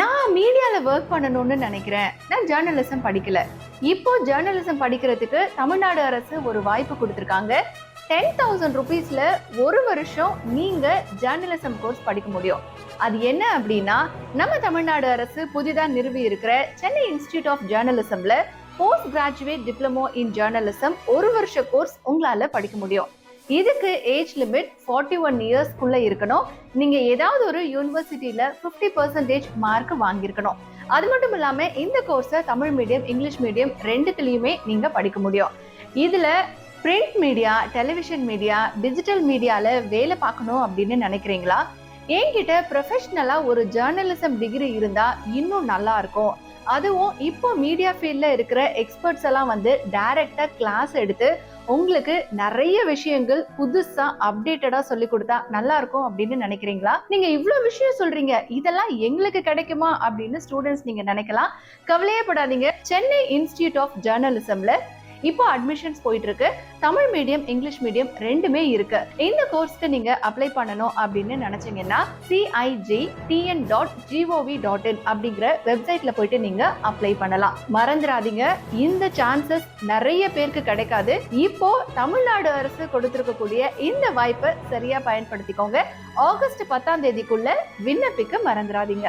நான் மீடியாவில் ஒர்க் பண்ணணும்னு நினைக்கிறேன். நான் ஜேர்னலிசம் படிக்கல. இப்போ ஜேர்னலிசம் படிக்கிறதுக்கு தமிழ்நாடு அரசு ஒரு வாய்ப்பு கொடுத்துருக்காங்க. டென் தௌசண்ட் ருபீஸில் ஒரு வருஷம் நீங்கள் ஜேர்னலிசம் கோர்ஸ் படிக்க முடியும். அது என்ன அப்படின்னா நம்ம தமிழ்நாடு அரசு புதிதாக நிறுவி இருக்கிற Chennai institute of ஜேர்னலிசமில் post graduate diploma in journalism ஒரு வருஷ கோர்ஸ் உங்களால் படிக்க முடியும். இதுக்கு ஏஜ் லிமிட் ஃபார்ட்டி ஒன் இயர்ஸ்க்குள்ளே இருக்கணும். நீங்கள் ஏதாவது ஒரு யூனிவர்சிட்டியில் ஃபிஃப்டி பர்சன்டேஜ் மார்க் வாங்கியிருக்கணும். அது மட்டும் இல்லாமல் இந்த கோர்ஸை தமிழ் மீடியம் இங்கிலீஷ் மீடியம் ரெண்டுத்துலேயுமே நீங்கள் படிக்க முடியும். இதில் print media television media digital மீடியாவில் வேலை பார்க்கணும் அப்படின்னு நினைக்கிறீங்களா? என்கிட்ட ப்ரொஃபஷ்னலாக ஒரு ஜேர்னலிசம் டிகிரி இருந்தால் இன்னும் நல்லா இருக்கும். அதுவும் இப்போ மீடியா ஃபீல்டில் இருக்கிற எக்ஸ்பர்ட்ஸ் எல்லாம் வந்து டைரக்டா கிளாஸ் எடுத்து உங்களுக்கு நிறைய விஷயங்கள் புதுசா அப்டேட்டடா சொல்லி கொடுத்தா நல்லா இருக்கும் அப்படின்னு நினைக்கிறீங்களா? நீங்க இவ்வளவு விஷயம் சொல்றீங்க. இதெல்லாம் எங்களுக்கு கிடைக்குமா அப்படின்னு ஸ்டூடெண்ட்ஸ் நீங்க நினைக்கலாம். கவலையே படாதீங்க. சென்னை இன்ஸ்டிடியூட் ஆஃப் ஜேர்னலிசம்ல இப்போ அட்மிஷன்ஸ் போயிட்டு இருக்கு தமிழ் மீடியம் இங்கிலீஷ் மீடியம் ரெண்டுமே இருக்கு. இந்த கோர்ஸ்க்கு நீங்க அப்ளை பண்ணணும் அப்படின்னு நினைச்சீங்கன்னா CIG TN dot GOV dot in அப்படிங்கிற வெப்சைட்ல போயிட்டு நீங்க அப்ளை பண்ணலாம். மறந்துடாதீங்க. இந்த சான்சஸ் நிறைய பேருக்கு கிடைக்காது. இப்போ தமிழ்நாடு அரசு கொடுத்திருக்கக்கூடிய இந்த வாய்ப்பை சரியா பயன்படுத்திக்கோங்க. ஆகஸ்ட் பத்தாம் தேதிக்குள்ள விண்ணப்பிக்க மறந்துடாதீங்க.